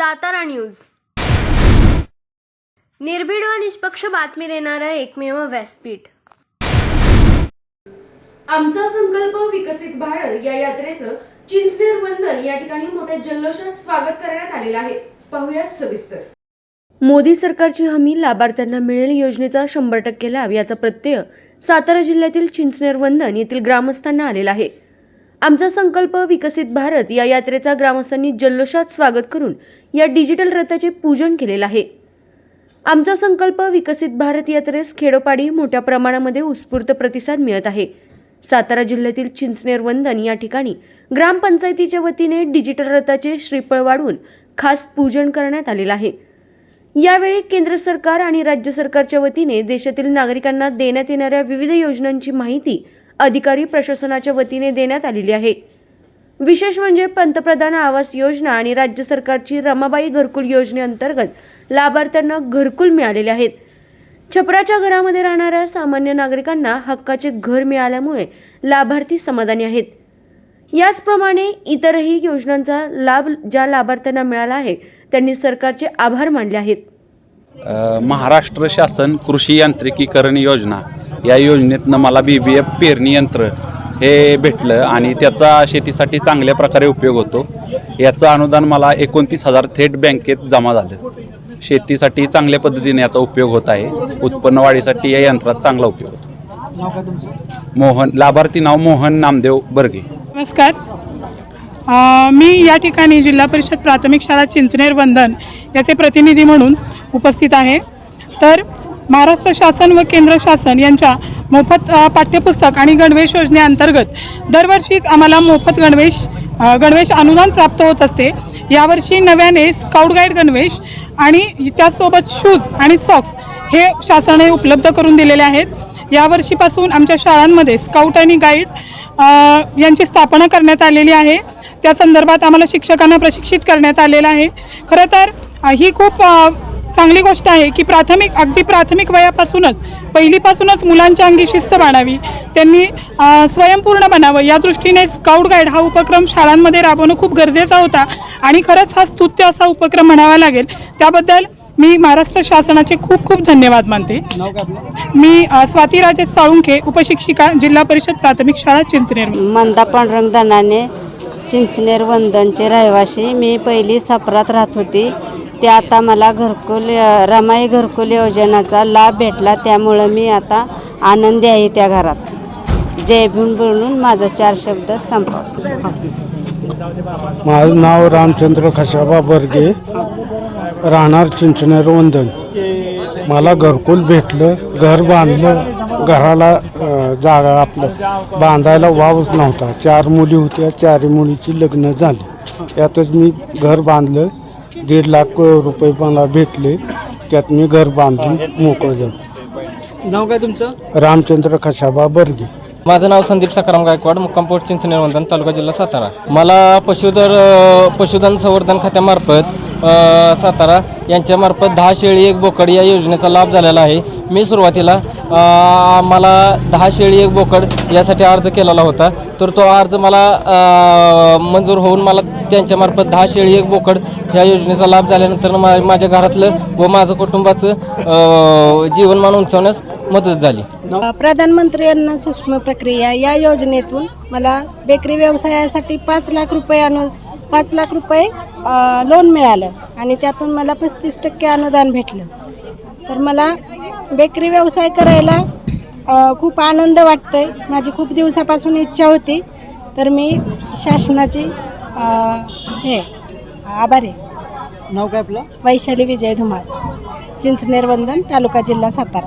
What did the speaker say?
Satara news. निर्भीड व निष्पक्ष बातमी देणारं एकमेव व्यासपीठ. आमचा संकल्प विकसित भारत या यात्रेचं चिंचनेर वंदन या ठिकाणी मोठ्या जल्लोषात स्वागत करण्यात आलेलं आहे. पाहुयात सविस्तर. मोदी सरकारची हमी लाभार्थ्यांना मिळेल योजनेचा शंभर टक्के लाभ याचा प्रत्यय सातारा जिल्ह्यातील चिंचनेर वंदन येथील ग्रामस्थांना आलेला आहे. आमचा संकल्प विकसित भारत या यात्रेचा ग्रामस्थांनी जल्लोषात स्वागत करून या डिजिटल रथाचे पूजन केलेलं आहे. आमचा संकल्प विकसित भारत यात्रेस खेडोपाडी मोठ्या प्रमाणामध्ये उत्स्फूर्त प्रतिसाद मिळत आहे. सातारा जिल्ह्यातील चिंचनेर वंदन या ठिकाणी ग्रामपंचायतीच्या वतीने डिजिटल रथाचे श्रीफळ वाढवून खास पूजन करण्यात आलेलं आहे. यावेळी केंद्र सरकार आणि राज्य सरकारच्या वतीने देशातील नागरिकांना देण्यात येणाऱ्या विविध योजनांची माहिती अधिकारी प्रशासनाच्या वतीने देण्यात आलेली आहे. विशेष म्हणजे पंतप्रधान आवास योजना आणि राज्य सरकारची रमाबाई घरकुल योजनेअंतर्गत लाभार्थ्यांना घरकुल मिळालेले आहेत. छपराच्या घरामध्ये राहणाऱ्या सामान्य नागरिकांना हक्काचे घर मिळाल्यामुळे लाभार्थी समाधानी आहेत. याचप्रमाणे इतरही योजनांचा लाभ ज्या लाभार्थ्यांना मिळाला आहे त्यांनी सरकारचे आभार मानले आहेत. महाराष्ट्र शासन कृषी यांत्रिकीकरण योजना या योजनेतनं मला बी बी एफ पेरणी यंत्र हे भेटलं आणि त्याचा शेतीसाठी चांगल्या प्रकारे उपयोग होतो. याचं अनुदान मला एकोणतीस हजार थेट बँकेत जमा झालं. शेतीसाठी चांगल्या पद्धतीने याचा उपयोग होत आहे. उत्पन्न वाढीसाठी या यंत्रात चांगला उपयोग होतो. नाव काय तुमचं? मोहन लाभार्थी नाव मोहन नामदेव बर्गे. नमस्कार. अ, मी या ठिकाणी जिल्हा परिषद प्राथमिक शाळा चिंचनेर वंदन याचे प्रतिनिधी म्हणून उपस्थित आहे. तर महाराष्ट्र शासन व केंद्र शासन यांच्या मोफत पाठ्यपुस्तक आणि गणवेश योजनेअंतर्गत दरवर्षीच आम्हाला मोफत गणवेश गणवेश अनुदान प्राप्त होत असते. यावर्षी नव्याने स्काउट गाईड गणवेश आणि त्यासोबत शूज आणि सॉक्स हे शासनाने उपलब्ध करून दिलेले आहेत. यावर्षीपासून आमच्या शाळांमध्ये स्काउट आणि गाईड यांची स्थापना करण्यात आलेली आहे. त्या संदर्भात आम्हाला शिक्षकांना प्रशिक्षित करण्यात आलेलं आहे. खरं तर ही खूप चांगली गोष्ट आहे की प्राथमिक अगदी प्राथमिक वयापासूनच पहिलीपासूनच मुलांच्या अंगी शिस्त बाळावी त्यांनी स्वयंपूर्ण बनावं. या दृष्टीने स्काउट गाईड हा उपक्रम शाळांमध्ये राबवणं खूप गरजेचा होता आणि खरंच हा स्तुत्य असा उपक्रम म्हणावा लागेल. त्याबद्दल मी महाराष्ट्र शासनाचे खूप खूप धन्यवाद मानते. मी स्वाती राजेश साळुंखे उपशिक्षिका जिल्हा परिषद प्राथमिक शाळा चिंचनेर. मंदा पांडुरंग दनाने चिंचनेर वंदनचे रहिवासी. मी पहिली सापरात राहत होती. ते आता मला घरकुल रमाई घरकुल योजनाचा लाभ भेटला त्यामुळं मी आता आनंदी आहे त्या घरात. जय भीम बोलून माझं चार शब्द संपवतो. माझं नाव रामचंद्र खशाबा बर्गे राहणार चिंचनेर वंदन. मला घरकुल भेटलं घर बांधलं घराला जागा आपलं. बांधायला वावच नव्हता. चार मुली होत्या चार मुलीची लग्न झाली. त्यातच मी घर बांधलं दीड लाख रुपये मला भेटले. त्यात मी घर बांधून मोकळं झालो. नाव काय तुमचं? रामचंद्र खशाबा बर्गे. माझं नाव संदीप सकाराम गायकवाड मुक्काम पोस्ट चिंचनेर तालुका जिल्हा सातारा. मला पशुधर अ, पशुधन संवर्धन खात्यामार्फत सातारा यांच्यामार्फत दहा शेळी एक बोकड या योजनेचा लाभ झालेला आहे. मी सुरुवातीला मला दहा शेळी एक बोकड यासाठी अर्ज केलेला होता. तर तो अर्ज मला मंजूर होऊन मला त्यांच्यामार्फत दहा शेळी एक बोकड या योजनेचा लाभ झाल्यानंतर मा माझ्या घरातलं व माझं कुटुंबाचं जीवनमान उंचावण्यास मदत झाली. प्रधानमंत्री अन्न सूक्ष्म प्रक्रिया या योजनेतून मला बेकरी व्यवसायासाठी पाच लाख रुपये अनु पाच लाख रुपये लोन मिळालं आणि त्यातून मला पस्तीस टक्के अनुदान भेटलं. तर मला बेकरी व्यवसाय करायला खूप आनंद वाटतोय. माझी खूप दिवसापासून इच्छा होती. तर मी शासनाची हे आभारी आहे. नाव काय आपलं? वैशाली विजय धुमाळ चिंचनेर वंदन तालुका जिल्हा सातारा.